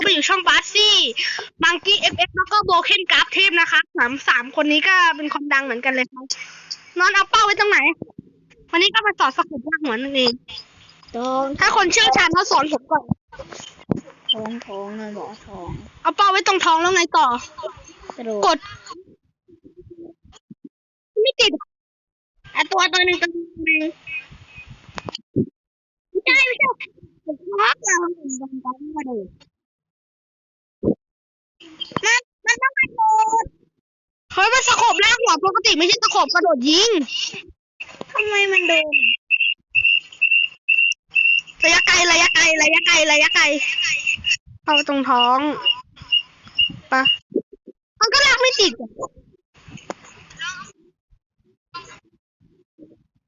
ก็ไปอยู่ช่องบาสซี่บังกี้เอฟเอฟแล้วก็โบเคนกราฟเทพนะคะสามสามคนนี้ก็เป็นคนดังเหมือนกันเลยครับนอนเอาเป้าไว้ตรงไหน วันนี้ก็มาสอนสกุลยากหัวนั่นเองทองถ้าคนเชี่ยวชาญเขาสอนผมก่อนทองทองเลยบอกทอง เอาเป้าไว้ตรงท้องแล้วไงต่อกระโดดกดไม่ติดอะตัวตัวหนึ่งตัวหนึ่งไม่ใช่ไม่ใช่ผมว่าเราลงต้องกระโดด มันมันต้องกระโดดเฮ้ยมันสะโขบแรกหัวปกติไม่ใช่สะโขบกระโดดยิงทำไมมันโดนระยะไกลระยะไกลระยะไกลระยะไกลเข้าตรงท้องปะมันก็ลากไม่ติดอะ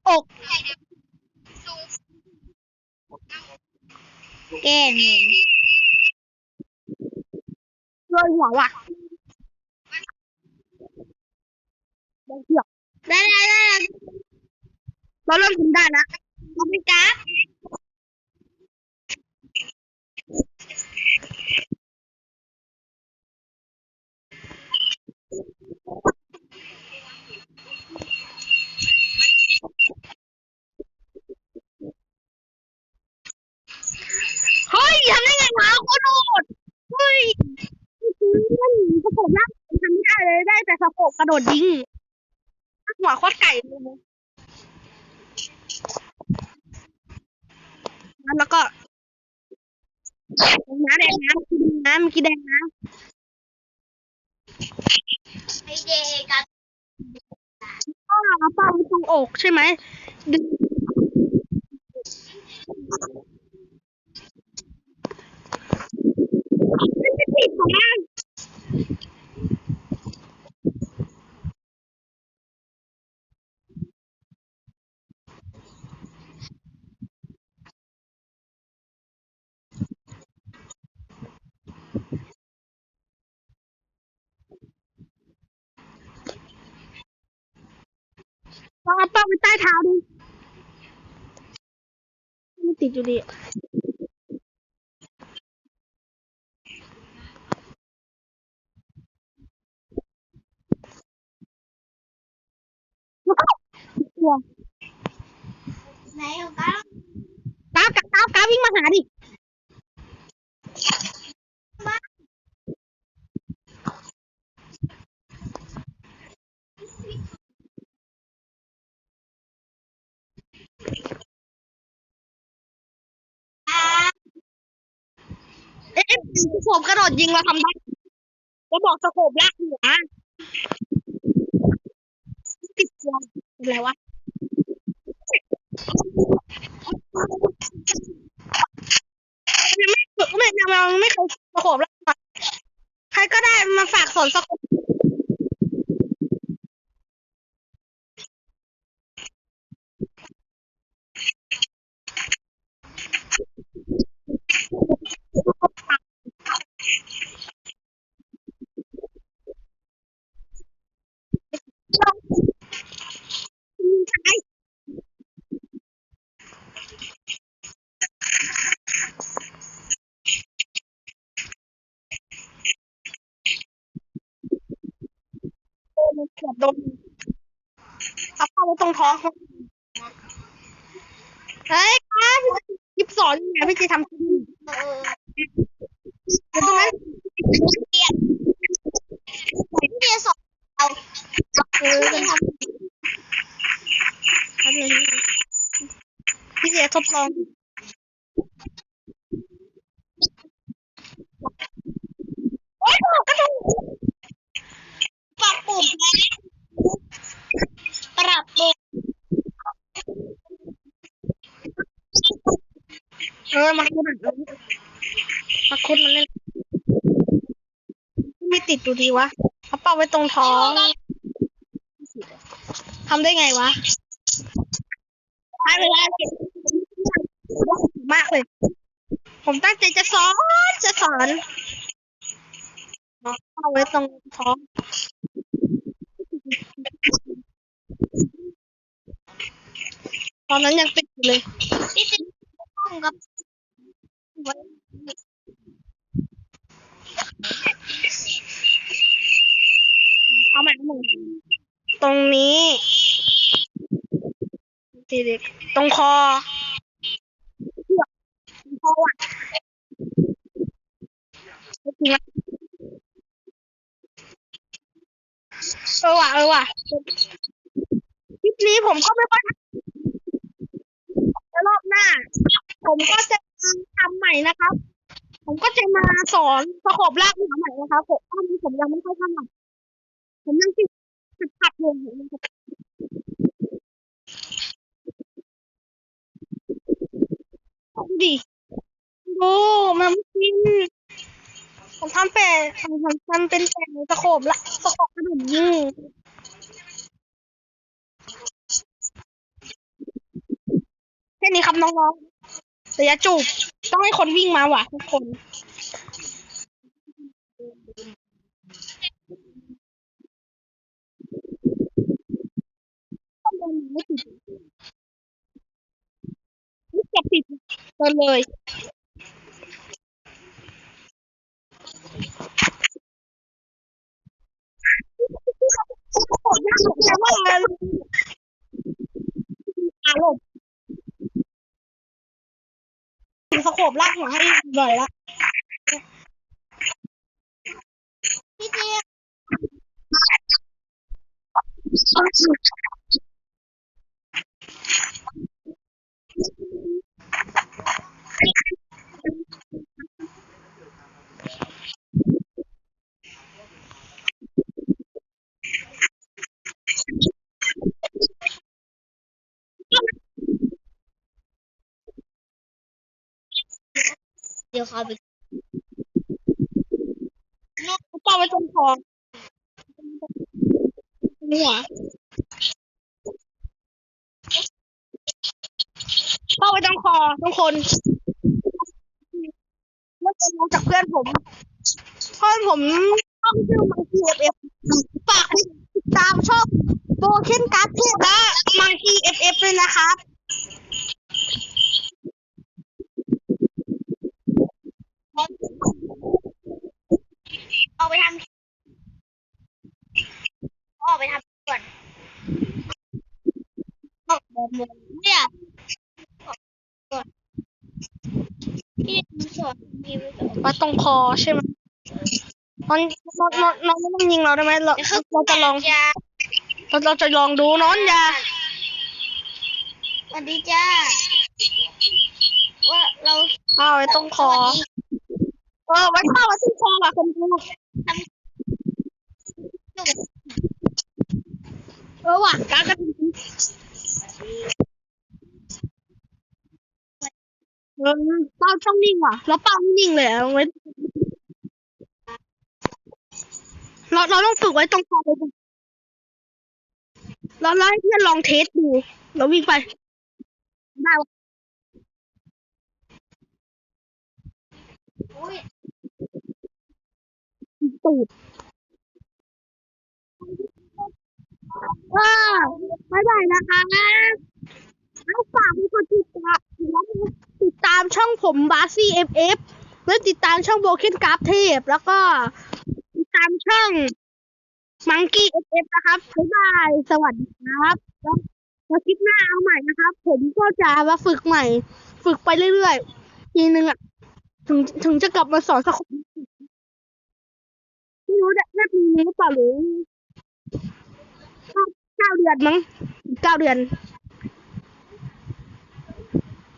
อกแก้เงิน เลยหัวว่ะได้เที่ยวได้ได้ได้เราเริ่มทำได้แล้วเราไม่จ้าเฮ้ยทำได้ไงวะโคตรโหดเฮ้ย มันสะโพกล่างทำไม่ได้เลยได้แต่สะโพกกระโดดยิงหัวคตรไก่เลยแล้วก็น้ำแดงน้ำกินน้ำกินแดงน้ไอเด็กกับก็เอาป้าไว้ตรงอกใช่ไหมดึงไม่ติดของมัน ลองเอาเป้าไปใต้เท้าดูไม่ติดอยู่ดีอะกลัวไหนของก้าวก้าวก้าวก้าววิ่งมาหาดิ เอ๊ะสโคบกระโดดยิงเราทำได้จะบอกสโคบลากหัวติดตัวเป็นไรวะ ยังไม่ฝึกไม่ยังไม่เคยสโคบแล้วอะใครก็ได้มาฝากสอนสโคบเกือบโดนเอาเข้าไปตรงท้องเขาเฮ้ยครับยิบสอนไงพี่จะทำที่นี่เออเดี๋ยวตรงนั้นพี่ยนเดียนสอนเอาคือเป็นทำแป๊บนึงพี่เสียทดลองโอ๊ยกระโดด ปรับปุ่มนะปรับปุ่ม เออมาคุดอะมาคุดมันเล่นไม่ติดดูดีวะเอาเป้าไว้ตรงท้องทำได้ไงวะไม่เป็นไรมากเลย ผมตั้งใจจะสอน จะสอนเอาเป้าไว้ตรงท้องตอนนั้นยังติดอยู่เลยพี่จะต้องกับ เอาใหม่าใหม่ตรงนี้ตีเด็ตรงคอคอว่ะเออว่ะเออว่ะคลิปนี้ผมก็ไม่ค่อยรอบหน้า ผมก็จะ ทำใหม่นะครับ ผมก็จะมาสอนประกอบรากหัวใหม่นะครับผมตอนนี้ผมยังไม่ค่อยถนัดผมยังติดติดขัดอยู่ดิดูมันกินผมทำแปะผมทำเป็นแปะตะโขบละตะโขบกระดุมยิงแค่นี้ครับน้องๆ แต่ย่าจูบต้องให้คนวิ่งมาว่ะทุกคนไม่ติดไม่จะปิดกันเลยผมน่าสนใจว่าอะไร สโคบลากหัวให้บ่อยละพี่เจ เดี๋ยวเขาไปเป้าไว้ตรงคอหัวเป้าไว้ตรงคอทุกคนเมื่อจะรู้จากเพื่อนผมเพื่อนผมต้องชื่อมังคีเอฟเอฟฝากติดตามช่องโบเคนการ์ดเทพและมังคีเอฟเอฟด้วยนะครับ ไปทำเอาไปทำก่อนเนี่ยพี่สอนพี่ไปสอนไว้ตรงคอใช่ไหมน้องน้องน้องน้องไม่ต้องยิงเราได้ไหมเราเราจะลองจ้าเราเราจะลองดูน้องอย่าสวัสดีจ้า ว่าเราเอาไว้ตรงคอสวัสดีเออไว้เข้าไว้ตรงคอว่ะคนดู เออว่ะกากระดิ่งเออเป้าต้องนิ่งว่ะ แล้วเป้าไม่นิ่งเลยอะไว้เราเราต้องฝึกไว้ตรงคอไปก่อนแล้วแล้วให้เพื่อนลองเทสดูแล้ววิ่งไป ได้ว่ะอุ้ย ตูดว้าวบ๊ายบายนะคะแล้วฝากกดติดตามติดตามช่องผมบาซี่เอฟเอฟแล้วติดตามช่องโบเคนกราฟเทพ แล้วก็ติดตามช่องมังกี้เอฟเอฟนะครับบ๊ายบาย สวัสดีครับแล้วแล้วคลิปหน้าเอาใหม่นะครับ ผมก็จะมาฝึกใหม่ ฝึกไปเรื่อยๆทีนึงอะ ถึงถึงจะกลับมาสอนสักคน ไม่รู้ได้ได้ปีนี้หรือเปล่าหรือเก้าเก้าเดือนมั้งเก้าเดือน